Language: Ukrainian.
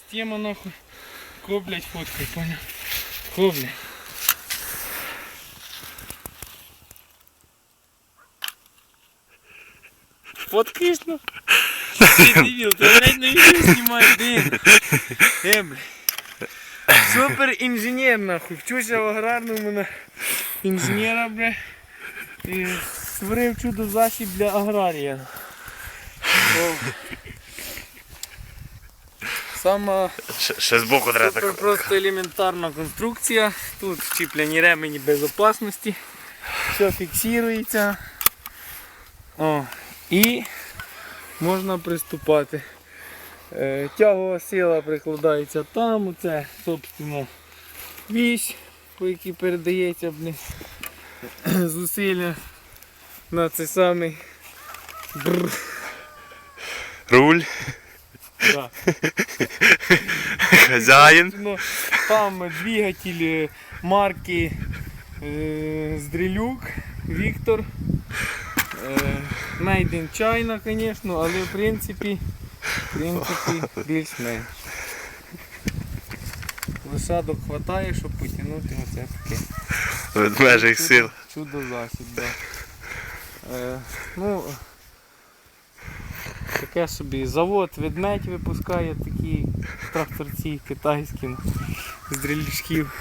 Система нахуй. Коблять фоткай, понял? Коблять. Фоткаєш, ну? Ти дебіл, ти навіть на відео знімаєш, блін. Е, блін. Супер інженер, нахуй. Вчуся в аграрному на інженера, бля. І створив чудо засіб для аграрія. О. Сама Ще, ще збоку треба так. просто елементарна конструкція. Тут вчіплені ремені безопасності. Все фіксується. О, і можна приступати. Е, тягова сила прикладається там, оце, собственно, вісь, по якій передається зусилля на цей самий бррр. Руль, Да. Ну, там двигатель марки е, Здрилюк, Віктор. Е, Made in China, звісно, але в принципі, в принципі більш-менш. Лошадок хватає, щоб потягнути оце таке. В межах сил. Чудо засіб, да. Е, ну, таке собі завод ведмедь випускає такі тракторці китайські з дрелішків.